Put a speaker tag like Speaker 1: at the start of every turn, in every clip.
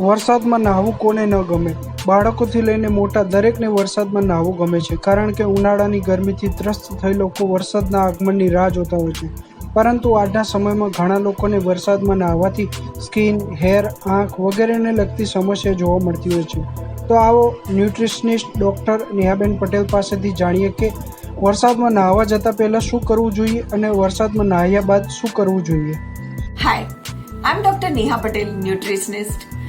Speaker 1: વરસાદમાં નાહવું કોને ન ગમે? બાળકોથી લઈને મોટા દરેકને વરસાદમાં નાહવું ગમે છે, કારણ કે ઉનાળાની ગરમીથી ત્રસ્ત થઈ લોકો વરસાદના આગમનની રાહ જોતા હોય છે. પરંતુ આજના સમયમાં ઘણા લોકોને વરસાદમાં નાહવાથી સ્કિન, હેર, આંખ વગેરેને લગતી સમસ્યા જોવા મળતી હોય છે. તો આવો ન્યુટ્રિશનિસ્ટ ડૉક્ટર નેહાબેન પટેલ પાસેથી જાણીએ કે વરસાદમાં નાહવા જતાં પહેલાં શું કરવું જોઈએ અને વરસાદમાં નાહ્યા બાદ શું કરવું જોઈએ?
Speaker 2: Hi I am doctor Neha Patel, nutritionist.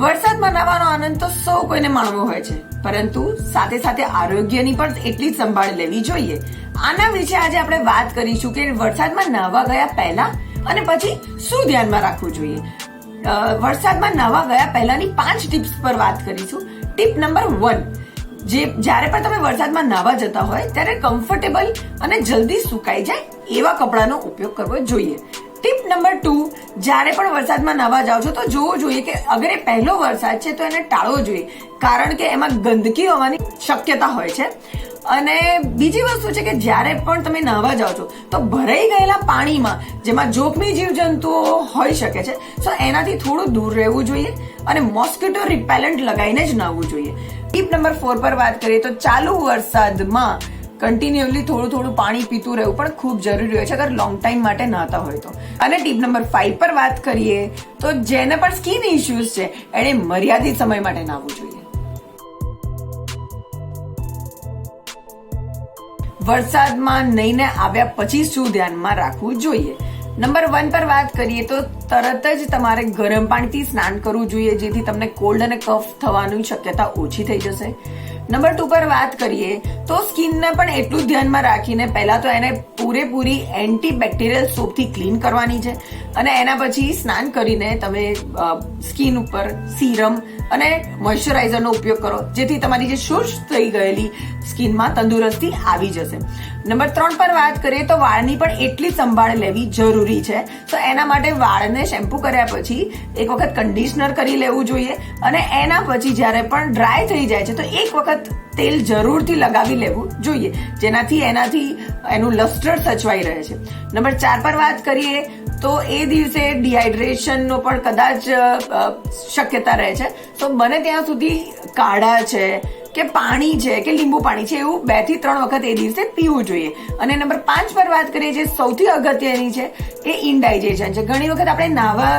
Speaker 2: વરસાદમાં નાવાનો આનંદ તો સૌ કોઈને માણવો હોય છે. પરંતુ સાથે સાથે આરોગ્યની પણ એટલી જ સંભાળ લેવી જોઈએ. આના વિશે આજે આપણે વાત કરીશું કે વરસાદમાં નાહવા ગયા પહેલા અને પછી શું ધ્યાનમાં રાખવું જોઈએ. વરસાદમાં નાહવા ગયા પહેલાની પાંચ ટિપ્સ પર વાત કરીશું. ટીપ નંબર વન, જે જ્યારે પણ તમે વરસાદમાં નાહવા જતા હોય, ત્યારે કમ્ફર્ટેબલ અને જલ્દી સુકાઈ જાય એવા કપડાનો ઉપયોગ કરવો જોઈએ. ટીપ નંબર ટુ, જ્યારે પણ વરસાદમાં નાહવા જાઓ છો, તો જોવું જોઈએ કે અગર એ પહેલો વરસાદ છે, તો એને ટાળવો જોઈએ. કારણ કે એમાં ગંદકી હોવાની શક્યતા હોય છે. અને બીજી વસ્તુ છે કે જ્યારે પણ તમે નાહવા જાઓ છો, તો ભરાઈ ગયેલા પાણીમાં, જેમાં જોખમી જીવજંતુઓ હોઈ શકે છે, તો એનાથી થોડું દૂર રહેવું જોઈએ અને મોસ્કિટો રિપેલન્ટ લગાવીને જ નાહવું જોઈએ. ટીપ નંબર ફોર પર વાત કરીએ તો ચાલુ વરસાદમાં કન્ટિન્યુઅસલી થોડું થોડું પાણી પીતું રહેવું પણ ખૂબ જરૂરી હોય છે, અગર લોંગ ટાઈમ માટે નહાતા હોય તો. અને ટીપ નંબર ફાઈવ પર વાત કરીએ, તો જેને પણ સ્કિન ઇશ્યુઝ છે એણે મર્યાદિત સમય માટે નાહવું જોઈએ. વરસાદમાં નહીને આવ્યા પછી શું ધ્યાનમાં રાખવું જોઈએ? નંબર વન પર વાત કરીએ તો તરત જ તમારે ગરમ પાણીથી સ્નાન કરવું જોઈએ, જેથી તમને કોલ્ડ અને કફ થવાની શક્યતા ઓછી થઈ જશે. નંબર ટુ પર વાત કરીએ, તો સ્કિનને પણ એટલું જ ધ્યાનમાં રાખીને પહેલાં તો એને પૂરેપૂરી એન્ટી બેક્ટેરિયલ સોપથી ક્લીન કરવાની છે અને એના પછી સ્નાન કરીને તમે સ્કિન ઉપર સીરમ અને મોઇશ્ચરાઇઝરનો ઉપયોગ કરો, જેથી તમારી જે શુષ્ક થઈ ગયેલી સ્કિનમાં તંદુરસ્તી આવી જશે. નંબર ત્રણ પર વાત કરીએ તો વાળની પણ એટલી સંભાળ લેવી જરૂરી છે. તો એના માટે વાળને શેમ્પુ કર્યા પછી એક વખત કન્ડિશનર કરી લેવું જોઈએ અને એના પછી જ્યારે પણ ડ્રાય થઈ જાય છે તો એક વખત તેલ જરૂરથી લગાવી લેવું જોઈએ. જેનાથી એનાથી એનું લસ્ટર સચવાઈ રહે છે. નંબર ચાર પર વાત કરીએ તો એ દિવસે ડિહાઇડ્રેશનનો પણ કદાચ શક્યતા રહે છે. તો બને ત્યાં સુધી કાઢા છે. કે પાણી છે, કે લીંબુ પાણી છે, એવું બેથી ત્રણ વખત એ દિવસે પીવું જોઈએ. અને નંબર પાંચ પર વાત કરીએ જે સૌથી અગત્યની છે, એ ઇન્ડાઇજેશન છે. ઘણી વખત આપણે નાવા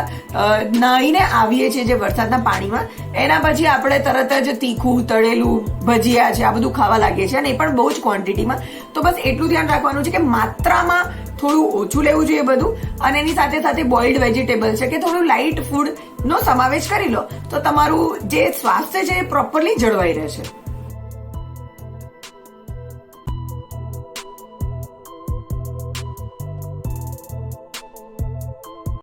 Speaker 2: નાહીને આવીએ છીએ જે વરસાદના પાણીમાં, એના પછી આપણે તરત જ તીખું, તળેલું, ભજીયા છે, આ બધું ખાવા લાગીએ છીએ અને એ પણ બહુ જ ક્વોન્ટિટીમાં તો બસ એટલું ધ્યાન રાખવાનું છે કે માત્રામાં થોડું ઓછું લેવું જોઈએ બધું અને એની સાથે સાથે બોઇલ્ડ વેજીટેબલ છે કે થોડું લાઇટ ફૂડ નો સમાવેશ કરી લો, તો તમારું જે સ્વાસ્થ્ય છે એ પ્રોપરલી જળવાઈ રહેશે.